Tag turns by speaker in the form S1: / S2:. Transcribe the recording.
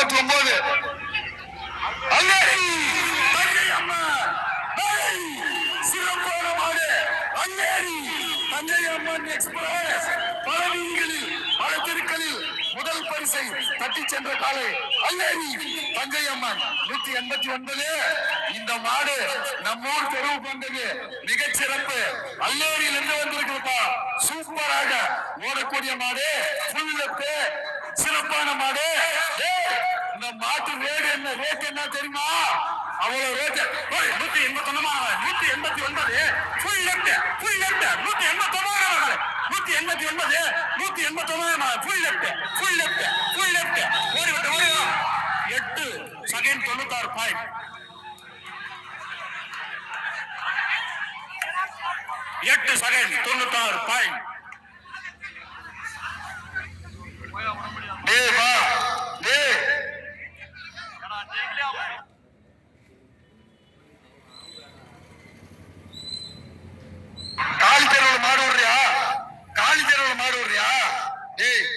S1: எண்பத்தி ஒன்பது அல்லேரி தங்கை அம்மா ஏய், சிறப்பான மாடு அல்லேரி தங்கை அம்மன் எக்ஸ்பிரஸ் பல வீதிகளில் பல தெருக்களில் முதல் பரிசை தட்டி சென்ற காலை அல்லேரி தஞ்சை அம்மன். நூத்தி எண்பத்தி ஒன்பது இந்த மாடு நம்ம நம்மூர் தெருவு கொண்டது. மிகச் சிறப்பு அல்லேரியிலிருந்து வந்திருக்கிறப்பா சூப்பராக ஓடக்கூடிய மாடு. புல்லத்து காட்டு மாட்டு என்ன ரேட் என்ன தெரியுமா? அவ்வளவு ரேட் நூத்தி எண்பத்தி ஒன்பது நூத்தி எண்பத்தி ஒன்பது. ஃபுல் லெப்ட் ஃபுல் லெப்ட் நூத்தி எண்பத்தி ஒன்பது நூத்தி எண்பத்தி ஒன்பது நூத்தி எண்பத்தி ஒன்பது full left full left full left ஓடி விட்டு ஓடி எட்டு செகண்ட் தொண்ணூத்தாறு பாயிண்ட் எட்டு செகண்ட் தொண்ணூத்தாறு பாயிண்ட் জি